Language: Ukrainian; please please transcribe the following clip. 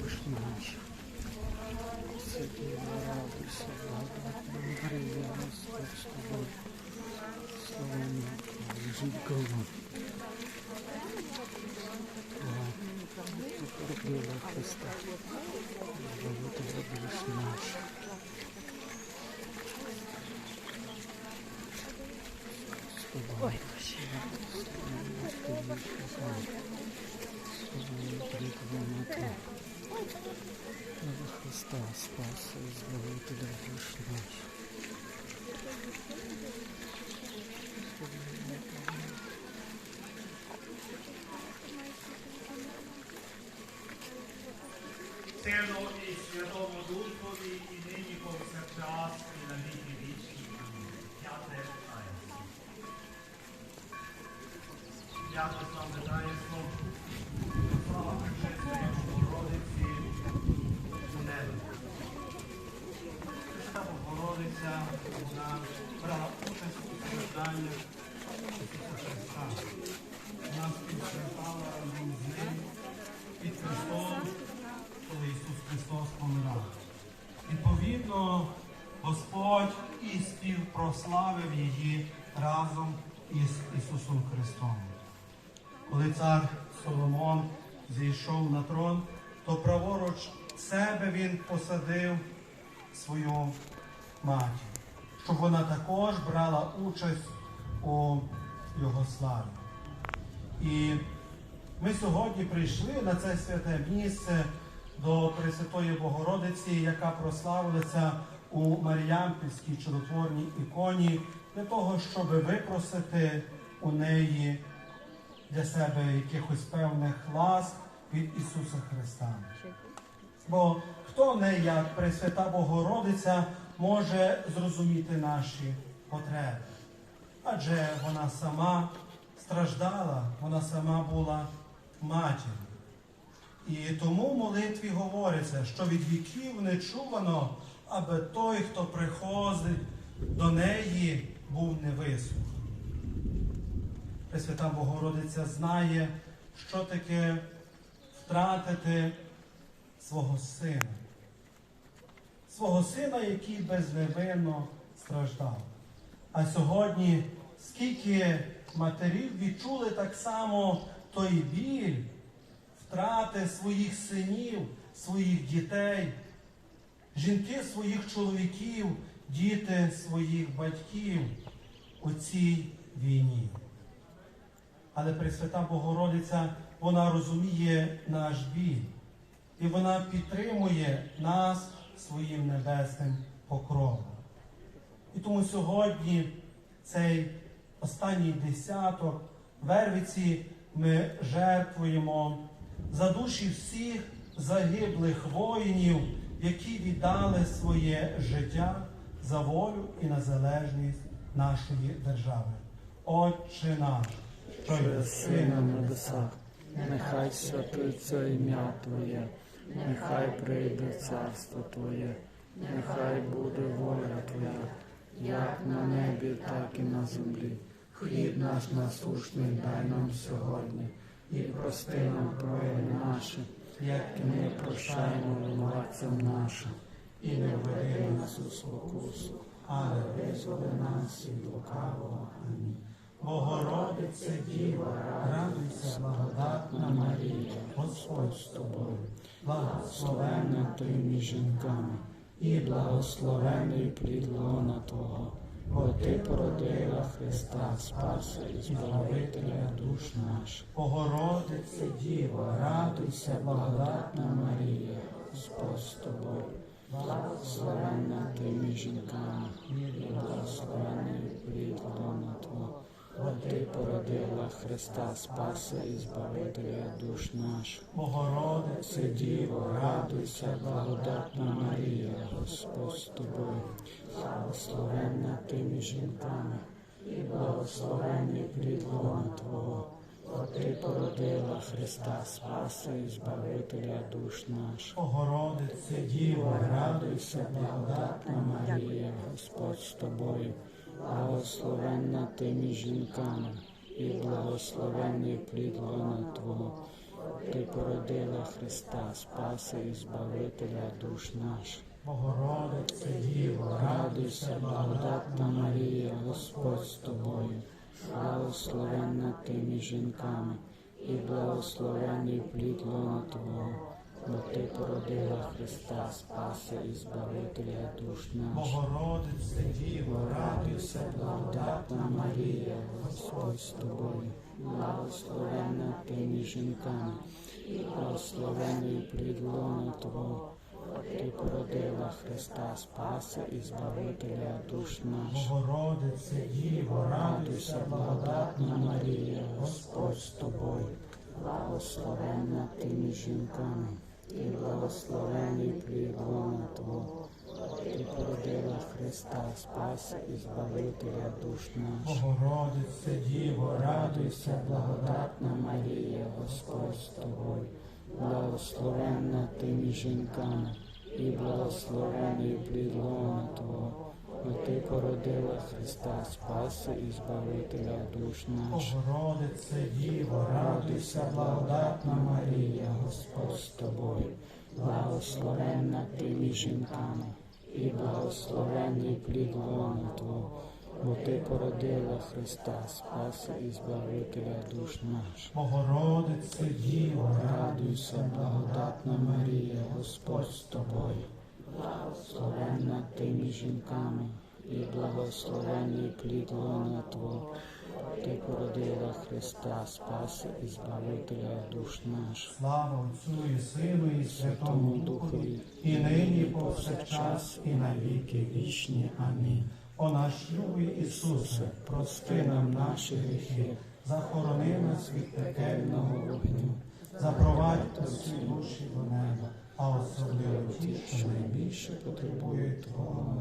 душі наші. Жінка Породила Христа, спаса і збавителя душ наших. Сину і Святому Духові, і нині повсякчас, і на віки вічні. П'яте таїнство. П'яте славне таїнство. Слава вона брала участь у стражданнях Ісуса Христа. Вона співпрацювала разом з ним під Христом, коли Ісус Христос помирав. Відповідно, Господь і співпрославив її разом із Ісусом Христом. Коли цар Соломон зійшов на трон, то праворуч себе він посадив свою матір, щоб вона також брала участь у його славі. І ми сьогодні прийшли на це святе місце до Пресвятої Богородиці, яка прославилася у Маріямпільській чудотворній іконі, для того, щоб випросити у неї для себе якихось певних ласк від Ісуса Христа. Бо хто не як Пресвята Богородиця може зрозуміти наші потреби? Адже вона сама страждала, вона сама була матір'ю. І тому в молитві говориться, що від віків не чувано, аби той, хто приходить до неї, був невисух. Пресвята Богородиця знає, що таке втратити свого сина, свого сина, який безневинно страждав. А сьогодні скільки матерів відчули так само той біль втрати своїх синів, своїх дітей, жінки своїх чоловіків, діти своїх батьків у цій війні. Але Пресвята Богородиця, вона розуміє наш біль. І вона підтримує нас своїм небесним покровом. І тому сьогодні цей останній десяток Вервиці ми жертвуємо за душі всіх загиблих воїнів, які віддали своє життя за волю і незалежність нашої держави. Отче наш, що є єси на небесах, нехай святиться ім'я Твоє, нехай прийде царство Твоє, нехай буде воля Твоя, як на небі, так і на землі. Хліб наш насущний дай нам сьогодні, і прости нам провини наші, як і ми прощаємо винуватцям нашим, і не введи нас у спокусу, але визволи нас від лукавого. Богородице Діва, радуйся, благодатна Марія, Господь з тобою, Благословенна ти між жінками, і благословений плід лона Твого, бо ти породила Христа, Спаса і Збавителя душ наших. Богородице Діва, Радуйся, благодатна Марія, Господь з тобою, благословенна ти між жінками, і благословений плід Твого, бо ти породила Христа, Спаса і Збавителя душ наших. Богородице Діво, радуйся, благодатна Марія, Господь з тобою, благословенна ти між жінками, і благословений плід лона Твого, бо ти породила Христа Спаса і Збавителя душ наших. Богородице Діва, Радуйся, благодатна Марія, Господь з тобою, благословенна ти між жінками, і благословений плід лона Твого, Ти породила Христа, Спаси і Збавителя душ наш. Богородице Діво, Радуйся, благодатна Марія, Господь з тобою, благословенна ти між жінками, і благословений плід лона Твого, ти породила Христа, Спаси і Збавителя душ наш. Богородице Діво, Радуйся, благодатна Марія, Господь з тобою, благословенна ти між жінками, і благословений плід Твого, ти породила Христа Спаса і Збавителя душ наш. Богородице Діво, Радуйся, благодатна Марія, Господь з тобою, благословенна ти між жінками, і благословений плід лона Твого, ти породила Христа Спаса і Збавителя душ наш. Богородице Діво, Радуйся, благодатна Марія, Господь з тобою, благословенна ти між жінками, і благословений плід лона Твого, бо ти породила Христа Спаса і Збавителя душ наш. Богородице Діво, Радуйся, благодатна Марія, Господь з тобою, благословенна ти між жінками, і благословений плід лона Твого, бо ти породила Христа, Спаса і Збавителя душ наш. Богородице Діво, Радуйся, благодатна Марія, Господь з тобою, благословенна ти між жінками, і благословений плід лона Твого, ти породила Христа, Спаса і Збавителя душ наш. Слава Отцю і Сину і Святому Духові, і нині повсякчас і на віки вічні. Амінь. О наш любий Ісусе, Прости нам наші гріхи, захорони нас від пекельного вогню, запровадь усі душі до неба, а особливо ті, що найбільше потребують Твого